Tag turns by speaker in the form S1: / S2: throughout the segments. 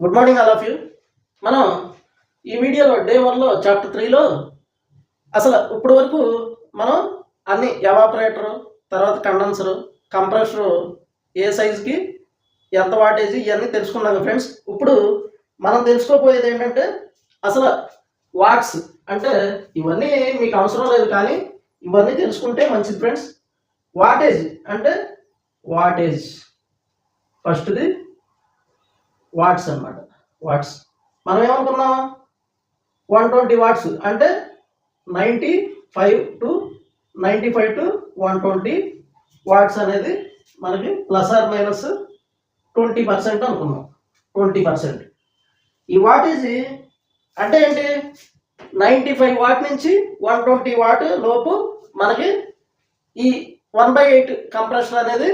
S1: Good morning all of you మనం ఈ వీడియోలో డే వన్లో చాప్టర్ త్రీలో అసలు ఇప్పటి వరకు మనం అన్ని ఎవాపరేటరు తర్వాత కండెన్సరు కంప్రెషరు ఏ సైజుకి ఎంత వాటేజీ ఇవన్నీ తెలుసుకున్నాం ఫ్రెండ్స్ ఇప్పుడు మనం తెలుసుకోపోయేది ఏంటంటే అసలు వాట్స్ అంటే ఇవన్నీ మీకు అవసరం లేదు కానీ ఇవన్నీ తెలుసుకుంటే మంచిది ఫ్రెండ్స్ వాటేజ్ అంటే వాటేజ్ ఫస్ట్ది వాట్స్ అన్నమాట. వాట్స్ మనం ఏమనుకున్నాం? వన్ ట్వంటీ వాట్స్ అంటే ninety five to ninety five to one twenty watts అనేది మనకి plus or minus twenty percent అనుకున్నాం. ట్వంటీ పర్సెంట్ ఈ వాటేజ్ అంటే ఏంటి? నైంటీ ఫైవ్ వాట్ నుంచి వన్ ట్వంటీ వాట్ లోపు మనకి ఈ వన్ బై ఎయిట్ కంప్రెషన్ అనేది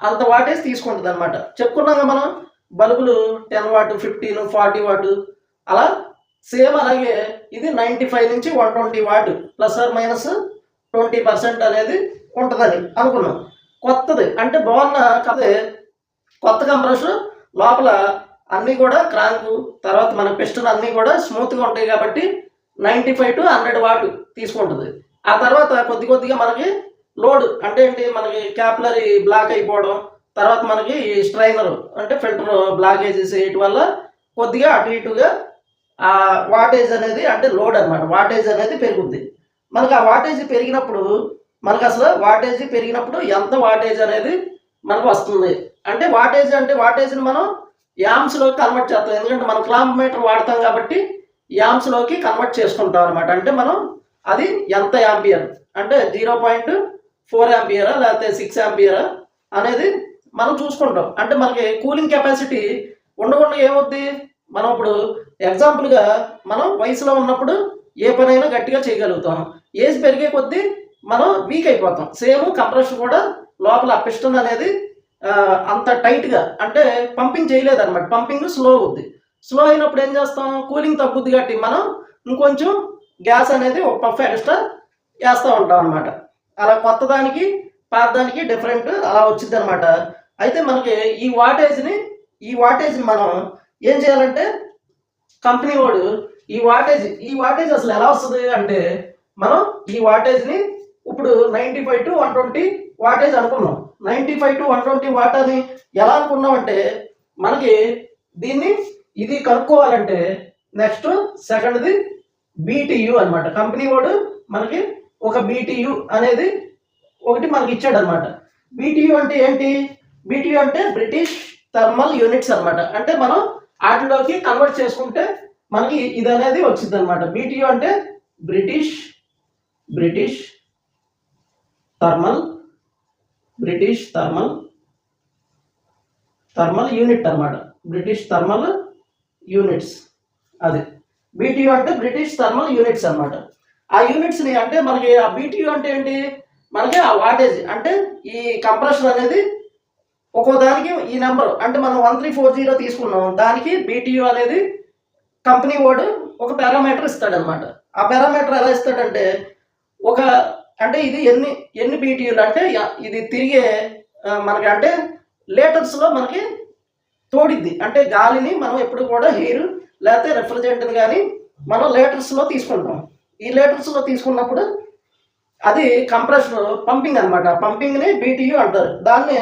S1: అంత వాటేజ్ తీసుకుంటుంది అనమాట చెప్పుకున్నాం కదా మనం? బల్బులు ten watt fifteen forty watt. అలా సేమ్ అలాగే ఇది నైంటీ ఫైవ్ నుంచి one twenty watt plus or minus twenty percent అనేది ఉంటుందని అనుకున్నాం. కొత్తది. అంటే బాగున్న కదే కొత్త కంప్రెషర్ లోపల అన్నీ కూడా క్రాంకు తర్వాత మన పిస్టన్ అన్నీ కూడా స్మూత్గా ఉంటాయి కాబట్టి ninety five to hundred watt తీసుకుంటుంది. ఆ తర్వాత కొద్ది కొద్దిగా మనకి లోడ్ అంటే ఏంటి? మనకి క్యాపిలరీ బ్లాక్ అయిపోవడం తర్వాత మనకి స్ట్రైనర్ అంటే ఫిల్టర్ బ్లాకేజెస్ వేయటం వల్ల కొద్దిగా అటు ఇటుగా ఆ వాటేజ్ అనేది అంటే లోడ్ అనమాట వాటేజ్ అనేది పెరుగుద్ది. మనకి ఆ వాటేజ్ పెరిగినప్పుడు మనకు అసలు వాటేజ్ పెరిగినప్పుడు ఎంత వాటేజ్ అనేది మనకు వస్తుంది. అంటే వాటేజ్ అంటే వాటేజ్ని మనం యామ్స్లోకి కన్వర్ట్ చేస్తాం. ఎందుకంటే మనం క్లాంప్ మీటర్ వాడతాం కాబట్టి యామ్స్లోకి కన్వర్ట్ చేసుకుంటాం అనమాట అంటే మనం అది ఎంత యాంపియర్? అంటే జీరో పాయింట్ ఫోర్ యాంపియరా లేకపోతే సిక్స్ యాంపియరా అనేది మనం చూసుకుంటాం. అంటే మనకి కూలింగ్ కెపాసిటీ ఉండకుండా ఏమవుద్ది మనం ఇప్పుడు ఎగ్జాంపుల్గా మనం వయసులో ఉన్నప్పుడు ఏ పనైనా గట్టిగా చేయగలుగుతాం. ఏజ్ పెరిగే కొద్దీ మనం వీక్ అయిపోతాం. సేమ్ కంప్రెషన్ కూడా లోపల పిస్టన్ అనేది అంత టైట్గా అంటే పంపింగ్ చేయలేదు అనమాట పంపింగ్ స్లో అవుద్ది. స్లో అయినప్పుడు ఏం చేస్తాం? కూలింగ్ తగ్గుద్ది కాబట్టి మనం ఇంకొంచెం గ్యాస్ అనేది ఒక పఫ్ ఎక్స్ట్రా వేస్తూ ఉంటాం అనమాట అలా కొత్త దానికి పాత దానికి డిఫరెంట్ అలా వచ్చింది అనమాట అయితే మనకి ఈ వాటేజ్ని ఈ వాటేజ్ని మనం ఏం చేయాలంటే కంపెనీ వాడు ఈ వాటేజ్ ఈ వాటేజ్ అసలు ఎలా వస్తుంది అంటే మనం ఈ వాటేజ్ని ఇప్పుడు ninety five to one twenty wattage అనుకున్నాం. Ninety five to one twenty watt అని ఎలా అనుకున్నాం అంటే మనకి దీన్ని ఇది కనుక్కోవాలంటే నెక్స్ట్ సెకండ్ది బీటీయు అన్నమాట. కంపెనీ వాడు మనకి ఒక బీటీయు అనేది ఒకటి మనకి ఇచ్చాడు అనమాట బీటీయు అంటే ఏంటి? బీటీ అంటే బ్రిటిష్ థర్మల్ యూనిట్స్ అన్నమాట. అంటే మనం వాటిలోకి కన్వర్ట్ చేసుకుంటే మనకి ఇది అనేది వచ్చింది అనమాట బీటీయు అంటే British British thermal British thermal thermal unit అన్నమాట. బ్రిటిష్ థర్మల్ యూనిట్స్ అది. బీటీయూ అంటే బ్రిటిష్ థర్మల్ యూనిట్స్ అన్నమాట. ఆ యూనిట్స్ని అంటే మనకి ఆ బీటీయూ అంటే ఏంటి? మనకి ఆ వాటేజ్ అంటే ఈ కంప్రెషన్ అనేది ఒక్కో దానికి ఈ నెంబర్ అంటే మనం వన్ త్రీ ఫోర్ జీరో తీసుకున్నాం. దానికి బీటీయూ అనేది కంపెనీ వాడు ఒక పారామీటర్ ఇస్తాడనమాట ఆ పారామీటర్ ఎలా ఇస్తాడంటే ఒక అంటే ఇది ఎన్ని ఎన్ని బీటీయూలు అంటే ఇది తిరిగే మనకి అంటే లీటర్స్లో మనకి తోడిద్ది. అంటే గాలిని మనం ఎప్పుడు కూడా హెయిర్ లేకపోతే రిఫ్రిజరెంట్ని కానీ మనం లీటర్స్లో తీసుకుంటాం. ఈ లీటర్స్లో తీసుకున్నప్పుడు అది కంప్రెషన్ పంపింగ్ అనమాట పంపింగ్ని బీటీయూ అంటారు. దాన్ని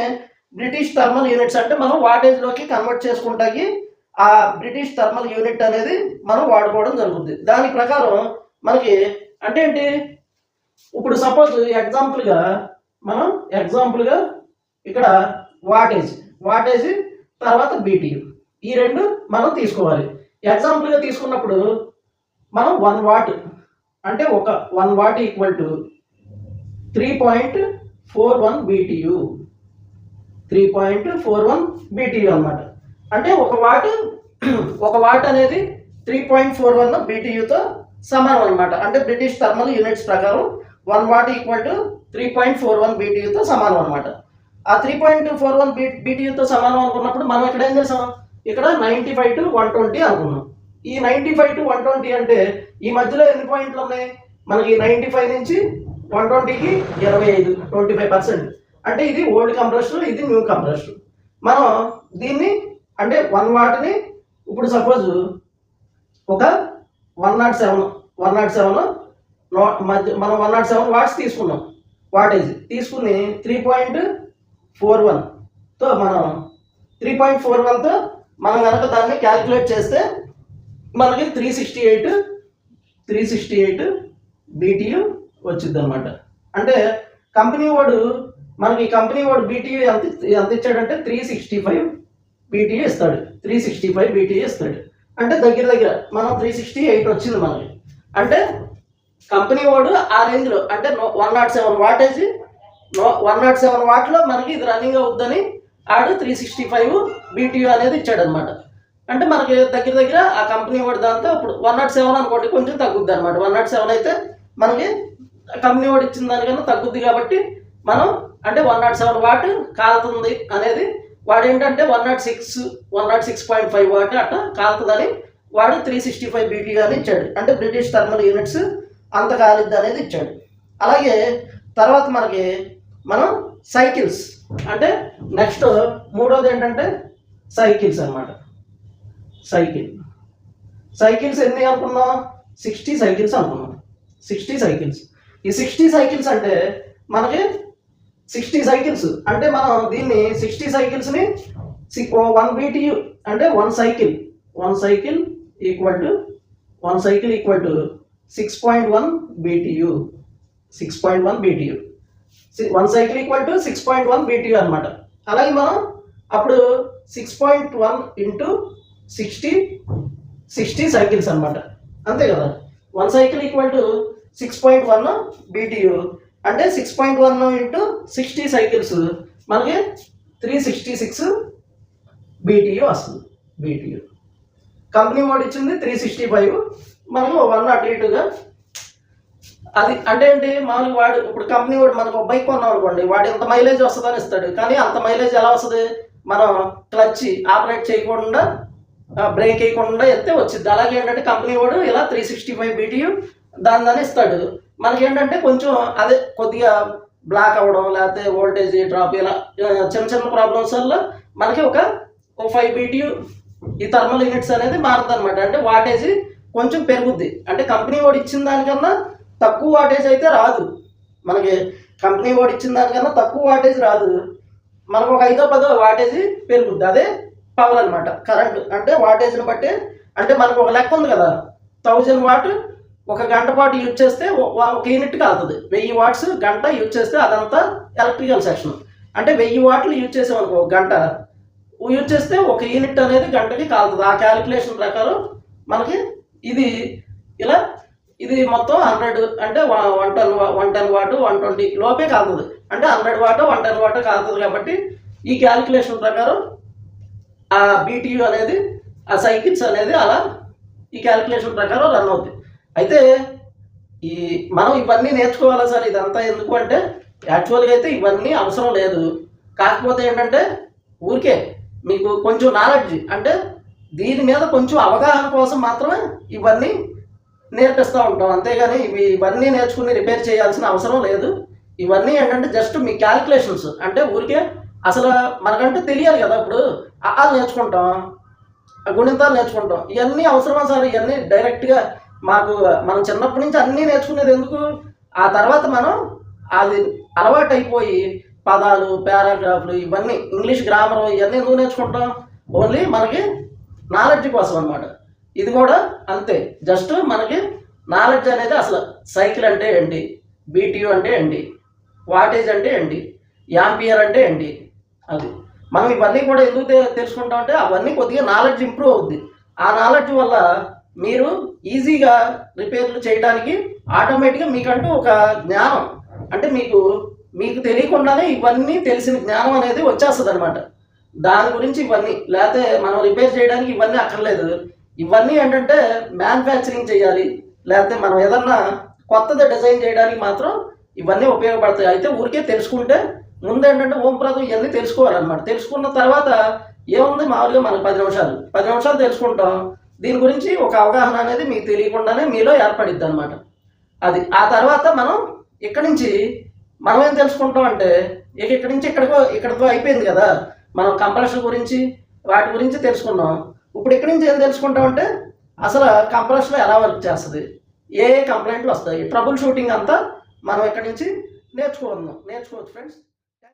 S1: బ్రిటిష్ థర్మల్ యూనిట్స్ అంటే మనం వాటేజ్లోకి కన్వర్ట్ చేసుకుంటాకి ఆ బ్రిటిష్ థర్మల్ యూనిట్ అనేది మనం వాడుకోవడం జరుగుతుంది దాని ప్రకారం మనకి అంటే ఏంటి? ఇప్పుడు సపోజ్ ఎగ్జాంపుల్గా మనం ఎగ్జాంపుల్గా ఇక్కడ వాటేజ్ వాటేజ్ తర్వాత బీటీయు ఈ రెండు మనం తీసుకోవాలి. ఎగ్జాంపుల్గా తీసుకున్నప్పుడు మనం వన్ వాట్ అంటే ఒక one watt equal to three point four one BTU. Three point four one BTU అనమాట అంటే ఒక వాట్ ఒక వాట్ అనేది త్రీ పాయింట్ ఫోర్ వన్ బీటీయూతో సమానం అనమాట అంటే బ్రిటిష్ థర్మల్ యూనిట్స్ ప్రకారం one watt equal to three point four one బీటీయూతో సమానం అనమాట ఆ three point four one B బీటీయూతో సమానం అనుకున్నప్పుడు మనం ఇక్కడ ఏం చేసాం? ఇక్కడ ninety five to one twenty అనుకున్నాం. ఈ ninety five to one twenty అంటే ఈ మధ్యలో ఎన్ని పాయింట్లు ఉన్నాయి? మనకి నైంటీ ఫైవ్ నుంచి వన్ ట్వంటీకి ఇరవై ఐదు ట్వంటీ ఫైవ్ పర్సెంట్ అంటే ఇది ఓల్డ్ కంప్రెషన్ ఇది న్యూ కంప్రెషన్ మనం దీన్ని అంటే వన్ వాట్ని ఇప్పుడు సపోజ్ ఒక one naught seven one naught seven మధ్య మనం వన్ నాట్ సెవెన్ వాట్స్ తీసుకున్నాం. వాటేజ్ తీసుకుని త్రీ పాయింట్ ఫోర్ వన్తో మనం త్రీ పాయింట్ ఫోర్ వన్తో మనం కనుక దాన్ని క్యాలిక్యులేట్ చేస్తే మనకి three sixty eight three sixty eight BTU వచ్చింది అనమాట అంటే కంపెనీ వాడు మనకి ఈ కంపెనీ వాడు బీటీఏ ఎంత ఎంత ఇచ్చాడంటే త్రీ సిక్స్టీ ఫైవ్ బీటీయూ ఇస్తాడు. త్రీ సిక్స్టీ ఫైవ్ బీటీయూ ఇస్తాడు. అంటే దగ్గర దగ్గర మనం త్రీ సిక్స్టీ ఎయిట్ వచ్చింది మనకి. అంటే కంపెనీ వాడు ఆ రేంజ్లో అంటే one not seven wattage one not seven వాట్లో మనకి ఇది రన్నింగ్ అవుద్దని ఆడు త్రీ సిక్స్టీ ఫైవ్ బీటీయూ అనేది ఇచ్చాడు అనమాట అంటే మనకి దగ్గర దగ్గర ఆ కంపెనీ వాడు దాంతో ఇప్పుడు వన్ నాట్ సెవెన్ అనుకోండి కొంచెం తగ్గుద్ది అనమాట వన్ నాట్ సెవెన్ అయితే మనకి కంపెనీ వాడు ఇచ్చిన దానికన్నా తగ్గుద్ది కాబట్టి మనం అంటే వన్ నాట్ సెవెన్ వాట్ కాలుతుంది అనేది వాడు ఏంటంటే one not six one not six point five watt అట్లా కాలుతుందని వాడు త్రీ సిక్స్టీ ఫైవ్ బీటీ ఇచ్చాడు. అంటే బ్రిటిష్ థర్మల్ యూనిట్స్ అంత కాలిద్ది అనేది ఇచ్చాడు. అలాగే తర్వాత మనకి మనం సైకిల్స్ అంటే నెక్స్ట్ మూడోది ఏంటంటే సైకిల్స్ అన్నమాట. సైకిల్ సైకిల్స్ ఎన్ని అనుకున్నాం? సిక్స్టీ సైకిల్స్ అనుకున్నాం. సిక్స్టీ సైకిల్స్ ఈ సిక్స్టీ సైకిల్స్ అంటే మనకి సిక్స్టీ సైకిల్స్ అంటే మనం దీన్ని సిక్స్టీ సైకిల్స్ని వన్ బీటీయు అంటే one cycle one cycle equal to one cycle equal to six point one BTU six point one BTU one cycle equal to six point one BTU అనమాట అలాగే మనం అప్పుడు six point one into sixty sixty cycles అనమాట అంతే కదా? One cycle equal to six point one BTU అంటే six point one into sixty cycles మనకి three sixty six BTU వస్తుంది. బీటీయూ కంపెనీ వాడు ఇచ్చింది త్రీ సిక్స్టీ ఫైవ్ మనం వన్ అటు ఇటుగా అది అంటే ఏంటి? మామూలు వాడు ఇప్పుడు కంపెనీ వాడు మనకు బైక్ కొన్నాం అనుకోండి వాడు ఎంత మైలేజ్ వస్తుందని ఇస్తాడు. కానీ అంత మైలేజ్ ఎలా వస్తుంది? మనం క్లచ్ ఆపరేట్ చేయకుండా బ్రేక్ వేయకుండా ఎత్తే వచ్చింది అలాగే ఏంటంటే కంపెనీ వాడు ఇలా త్రీ సిక్స్టీ ఫైవ్ బీటీయూ దాని దాన్ని ఇస్తాడు. మనకి ఏంటంటే కొంచెం అదే కొద్దిగా బ్లాక్ అవ్వడం లేకపోతే ఓల్టేజ్ డ్రాప్ ఇలా చిన్న చిన్న ప్రాబ్లమ్స్ వల్ల మనకి ఒక ఫైవ్ బీటీ ఈ థర్మల్ యూనిట్స్ అనేది మారుతుంది అనమాట అంటే వాటేజ్ కొంచెం పెరుగుద్ది. అంటే కంపెనీ వాడు ఇచ్చిన దానికన్నా తక్కువ వాటేజ్ అయితే రాదు. మనకి కంపెనీ వాడు ఇచ్చిన దానికన్నా తక్కువ వాటేజ్ రాదు. మనకు ఒక ఐదో పదో వాటేజ్ పెరుగుద్ది. అదే పవర్ అనమాట కరెంట్ అంటే వాటేజ్ని బట్టి అంటే మనకు ఒక లెక్క ఉంది కదా. థౌజండ్ వాట్ ఒక గంట పాటు యూజ్ చేస్తే ఒక యూనిట్ కాలుతుంది వెయ్యి వాట్స్ గంట యూజ్ చేస్తే అదంతా ఎలక్ట్రికల్ సెక్షన్ అంటే వెయ్యి వాట్లు యూజ్ చేసాం అనుకో ఒక గంట. యూజ్ చేస్తే ఒక యూనిట్ అనేది గంటకి కాలుతుంది. ఆ క్యాలిక్యులేషన్ ప్రకారం మనకి ఇది ఇలా ఇది మొత్తం హండ్రెడ్ అంటే one ten one ten watt one twenty లోపే కాలుతుంది. అంటే hundred watt one ten watt కాలుతుంది కాబట్టి ఈ క్యాలిక్యులేషన్ ప్రకారం ఆ బీటీయూ అనేది ఆ సైకిల్స్ అనేది అలా ఈ క్యాలిక్యులేషన్ ప్రకారం రన్ అవుతుంది అయితే ఈ మనం ఇవన్నీ నేర్చుకోవాలా సార్? ఇదంతా ఎందుకు అంటే యాక్చువల్గా అయితే ఇవన్నీ అవసరం లేదు. కాకపోతే ఏంటంటే ఊరికే మీకు కొంచెం నాలెడ్జ్ అంటే దీని మీద కొంచెం అవగాహన కోసం మాత్రమే ఇవన్నీ నేర్పిస్తూ ఉంటాం. అంతేగాని ఇవి ఇవన్నీ నేర్చుకుని రిపేర్ చేయాల్సిన అవసరం లేదు. ఇవన్నీ ఏంటంటే జస్ట్ మీ క్యాలిక్యులేషన్స్ అంటే ఊరికే అసలు మనకంటే తెలియాలి కదా ఇప్పుడు. ఆ నేర్చుకుంటాం. ఆ గుణితాలు నేర్చుకుంటాం. ఇవన్నీ అవసరమా సార్? ఇవన్నీ డైరెక్ట్గా మాకు మనం చిన్నప్పటి నుంచి అన్నీ నేర్చుకునేది ఎందుకు? ఆ తర్వాత మనం అది అలవాటు అయిపోయి పదాలు పారాగ్రాఫ్లు ఇవన్నీ ఇంగ్లీష్ గ్రామర్ ఇవన్నీ ఎందుకు నేర్చుకుంటాం? ఓన్లీ మనకి నాలెడ్జ్ కోసం అనమాట ఇది కూడా అంతే. జస్ట్ మనకి నాలెడ్జ్ అనేది అసలు సైకిల్ అంటే ఏంటి? బీటీయూ అంటే ఏంటి? వాటేజ్ అంటే ఏంటి? యాంపియర్ అంటే ఏంటి? అది. మనం ఇవన్నీ కూడా ఎందుకు తెలుసుకుంటాం అంటే అవన్నీ కొద్దిగా నాలెడ్జ్ ఇంప్రూవ్ అవుద్ది. ఆ నాలెడ్జ్ వల్ల మీరు ఈజీగా రిపేర్లు చేయడానికి ఆటోమేటిక్గా మీకంటూ ఒక జ్ఞానం. అంటే మీకు మీకు తెలియకుండానే ఇవన్నీ తెలిసిన జ్ఞానం అనేది వచ్చేస్తుంది అనమాట దాని గురించి ఇవన్నీ లేకపోతే మనం రిపేర్ చేయడానికి ఇవన్నీ అక్కర్లేదు. ఇవన్నీ ఏంటంటే మ్యానుఫ్యాక్చరింగ్ చేయాలి లేకపోతే మనం ఏదన్నా కొత్తది డిజైన్ చేయడానికి మాత్రం ఇవన్నీ ఉపయోగపడతాయి. అయితే ఊరికే తెలుసుకుంటే ముందు ఏంటంటే ఓం ప్రదం ఇవన్నీ తెలుసుకోవాలన్నమాట. తెలుసుకున్న తర్వాత ఏముంది? మామూలుగా మనకు పది నిమిషాలు పది నిమిషాలు తెలుసుకుంటాం. దీని గురించి ఒక అవగాహన అనేది మీకు తెలియకుండానే మీలో ఏర్పడిద్ది అనమాట అది ఆ తర్వాత మనం ఇక్కడి నుంచి మనం ఏం తెలుసుకుంటాం అంటే ఇక ఇక్కడి నుంచి ఇక్కడికో ఇక్కడికో అయిపోయింది కదా. మనం కంప్రెషన్ గురించి వాటి గురించి తెలుసుకున్నాం. ఇప్పుడు ఇక్కడి నుంచి ఏం తెలుసుకుంటాం అంటే అసలు కంప్రెషన్ ఎలా వర్క్ చేస్తుంది? ఏ ఏ కంప్లైంట్లు వస్తాయి? ట్రబుల్ షూటింగ్ అంతా మనం ఇక్కడి నుంచి నేర్చుకుందాం. నేర్చుకోవచ్చు ఫ్రెండ్స్